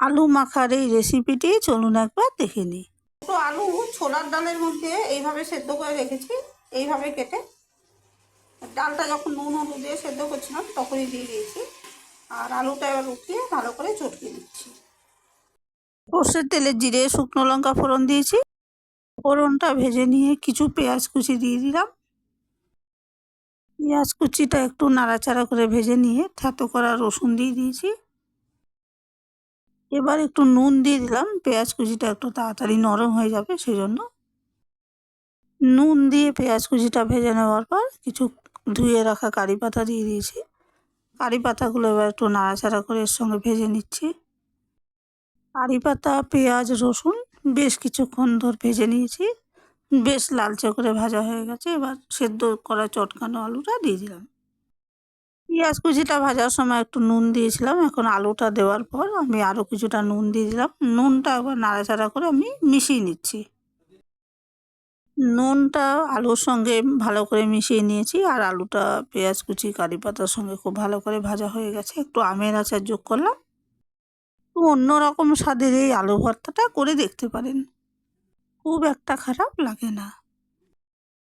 আলু মাখার এই রেসিপিটি চলুন একবার দেখে নিই। তো আলু ছোলার ডালের মধ্যে এইভাবে সেদ্ধ করে রেখেছি এইভাবে কেটে। ডালটা যখন নুন হলুদ দিয়ে সেদ্ধ করছিলাম তখনই দিয়ে দিয়েছি। আর আলুটা এবার উঠিয়ে ভালো করে চটকে দিচ্ছি সর্ষের তেলে জিরে শুকনো লঙ্কা ফোড়ন দিয়েছি। ফোড়নটা ভেজে নিয়ে কিছু পেঁয়াজ কুচি দিয়ে দিলাম। পেঁয়াজ কুচিটা একটু নাড়াচাড়া করে ভেজে নিয়ে থেতো করা রসুন দিয়ে দিয়েছি। এবার একটু নুন দিয়ে দিলাম। পেঁয়াজ কুচিটা একটু তাড়াতাড়ি নরম হয়ে যাবে সেই জন্য নুন দিয়ে পেঁয়াজ কুচিটা ভেজে নেওয়ার পর কিছু ধুয়ে রাখা কারি পাতা দিয়ে দিয়েছি। কারি পাতাগুলো এবার একটু নাড়াচাড়া করে এর সঙ্গে ভেজে নিচ্ছি। কারি পাতা, পেঁয়াজ, রসুন বেশ কিছুক্ষণ ধর ভেজে নিয়েছি। বেশ লালচে করে ভাজা হয়ে গেছে। এবার সেদ্ধ করা চটকানো আলুটা দিয়ে দিলাম। পেঁয়াজ কুচিটা ভাজার সময় একটু নুন দিয়েছিলাম। এখন আলুটা দেওয়ার পর আমি আরও কিছুটা নুন দিয়ে দিলাম। নুনটা একবার নাড়াচাড়া করে আমি মিশিয়ে নিচ্ছি। নুনটা আলুর সঙ্গে ভালো করে মিশিয়ে নিয়েছি আর আলুটা পেঁয়াজ কুচি, কারি পাতার সঙ্গে খুব ভালো করে ভাজা হয়ে গেছে। একটু আমের আচার যোগ করলাম। একটু অন্যরকম স্বাদের এই আলু ভর্তাটা করে দেখতে পারেন। খুব একটা খারাপ লাগে না।